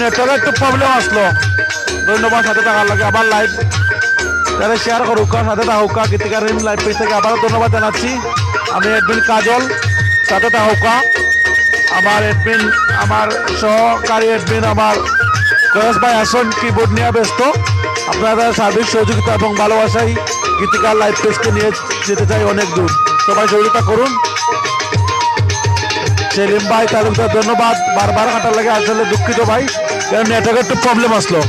নেটওয়ার্কের একটু প্রবলেম আসলো। ধন্যবাদ, সাথে থাকার লাগে। আবার লাইভ তাহলে শেয়ার করুক সাথে থাকুক গীতিকার লাইভ পেজ থেকে আবারও ধন্যবাদ জানাচ্ছি। আমি এডমিন কাজল, সাথে থাকুক আমার এডমিন আমার সহকারী এডমিন আমার কয়েস ভাই আসন কিবোর্ড নিয়ে ব্যস্ত। আপনারা সার্বিক সহযোগিতা এবং ভালোবাসাই গীতিকার লাইভ পেজকে নিয়ে যেতে চাই অনেক দূর। সবাই সহযোগিতা করুন। সেলিম ভাই তালুকদার ধন্যবাদ। বারবার কাটার লাগে, আসলে দুঃখিত ভাই। কারণ নেটওয়ার্কের একটু প্রবলেম আসলো।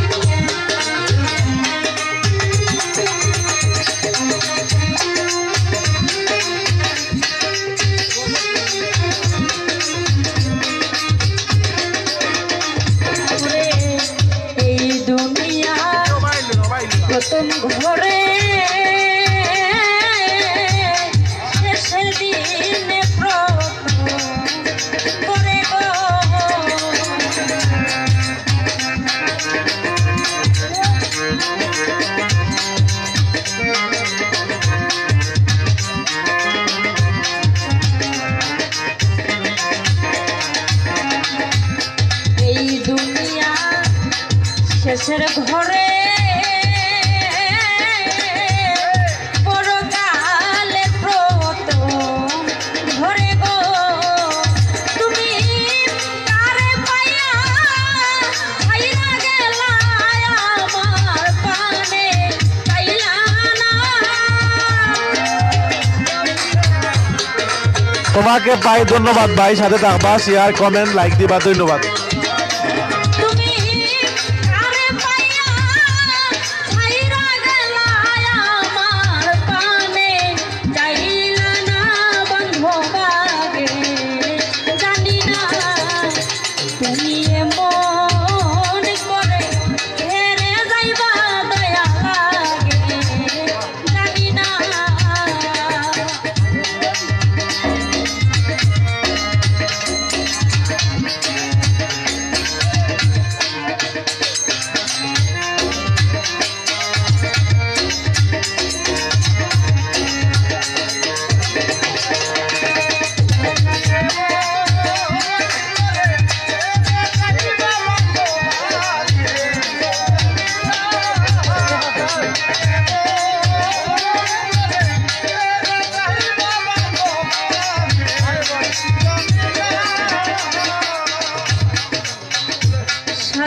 ঘুরে চাইলা না। তোমাকে ভাই ধন্যবাদ ভাই। সাথে থাকবা শেয়ার কমেন্ট লাইক দিবা ধন্যবাদ।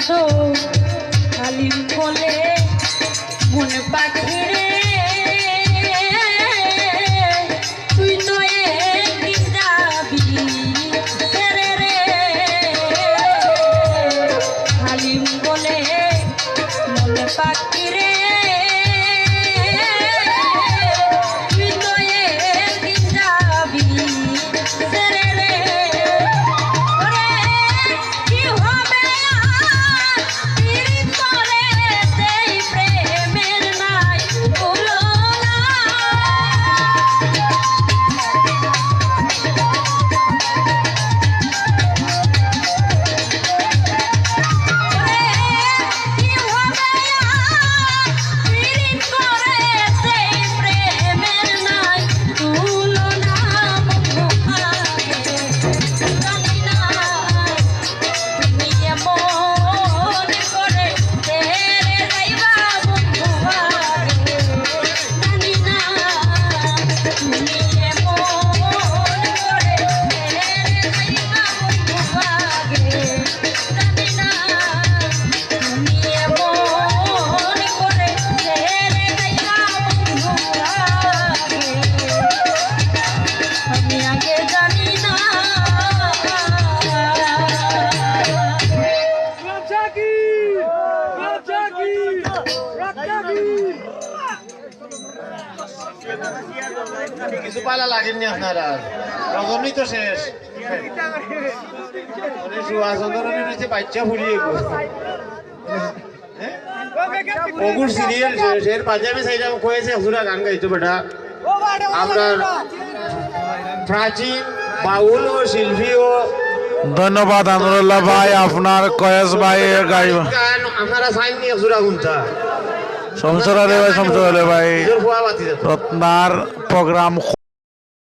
সাধো খালি বলে মনে পাখি কিছু পালা লাগেননি আপনারা রজনী তো শেষ। মানে হচ্ছে বাচ্চা ফুরিয়ে গো ওগুর সিরিয়াল শেষ এর পাঞ্জাবি সাইডে কয়েছে হুরা গান গাইতো বেটা। আমরা প্রাচীন বাউল ও শিল্পী ও ধন্যবাদ আনুরুল্লাহ ভাই আপনার কয়েস ভাই গান আপনারা সাইন নিয়ে হুরা গুনতা। সংসার আলে ভাই সংসার আলে ভাই। রত্নার প্রোগ্রাম